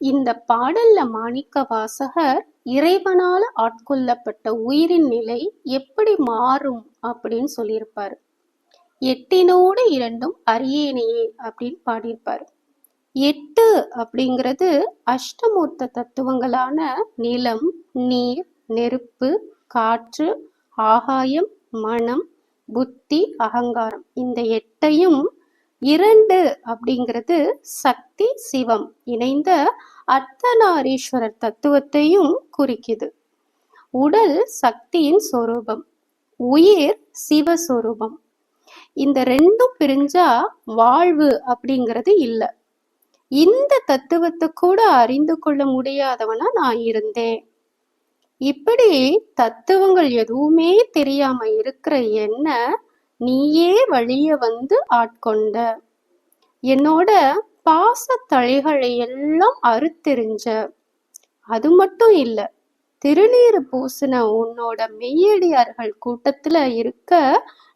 இந்த பாடல்ல மாணிக்க வாசகர் இறைவனால ஆட்கொள்ளப்பட்ட உயிரின் நிலை எப்படி மாறும் அப்படின்னு சொல்லியிருப்பாரு. எட்டினோடு இரண்டும் அரியணையே அப்படின்னு பாடியிருப்பாரு. எட்டு அப்படிங்கிறது அஷ்டமூர்த்த தத்துவங்களான நிலம் நீர் நெருப்பு காற்று ஆகாயம் மனம் புத்தி அகங்காரம். இந்த எட்டையும் இரண்டு அப்படிங்கிறது சக்தி சிவம் இணைந்த அர்த்தநாரீஸ்வரர் தத்துவத்தையும் குறிக்குது. உடல் சக்தியின் சொரூபம் உயிர் சிவஸ்வரூபம் இந்த ரெண்டும் பிரிஞ்சா வாழ்வு அப்படிங்கிறது இல்லை. இந்த தத்துவத்தை கூட அறிந்து கொள்ள முடியாதவனா நான் இருந்தேன். இப்படி தத்துவங்கள் எதுவுமே தெரியாம இருக்கிற என்ன நீயே வழிய வந்து ஆட்கொண்ட. என்னோட பாச எல்லாம் அறுத்தெறிஞ்ச. அது மட்டும் இல்ல திருநீர் பூசின உன்னோட மெய்யடியார்கள் கூட்டத்துல இருக்க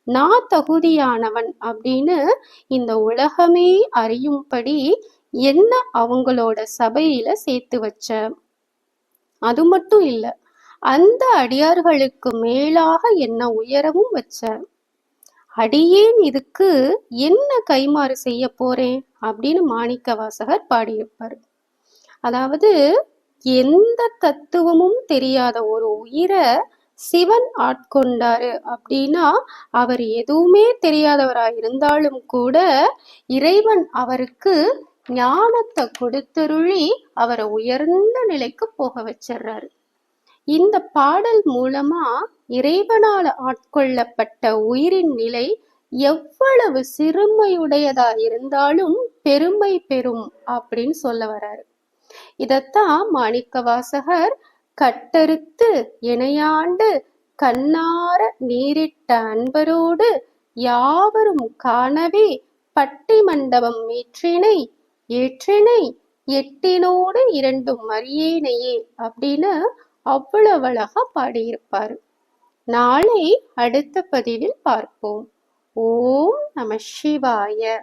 நான் தகுதியானவன் அப்படின்னு இந்த உலகமே அறியும்படி என்ன அவங்களோட சபையில சேர்த்து வச்ச. அது மட்டும் இல்ல அந்த அடியார்களுக்கு மேலாக என்ன உயரவும் வச்ச. அடியேன் இதுக்கு என்ன கைமாறு செய்ய போறேன்? அப்படின்னு மாணிக்க வாசகர் பாடியிருப்பார். அதாவது எந்த தத்துவமும் தெரியாத ஒரு உயிரை சிவன் ஆட்கொண்டாரு அப்படின்னா அவர் எதுவுமே தெரியாதவரா இருந்தாலும் கூட இறைவன் அவருக்கு ஞானத்தை கொடுத்தருளி அவரை உயர்ந்த நிலைக்கு போக வச்சிடுறாரு இந்த பாடல் மூலமா இறைவனால் ஆட்கொள்ளப்பட்ட உயிரின் நிலை எவ்வளவு சிறுமையுடையதா இருந்தாலும் பெருமை பெறும் அப்படின்னு சொல்ல வர்றாரு இதத்தான் மாணிக்க வாசகர் கட்டறுத்து இணையாண்டு கண்ணார நீரிட்ட அன்பரோடு யாவரும் காணவே பட்டி மண்டபம் ஏற்றினை ஏற்றினை எட்டினோடு இரண்டும் மரியேனையே அப்படின்னு அவ்வளவு அழகா பாடியிருப்பாரு. நாளை அடுத்த பதிவில் பார்ப்போம். ஓம் நம சிவாய.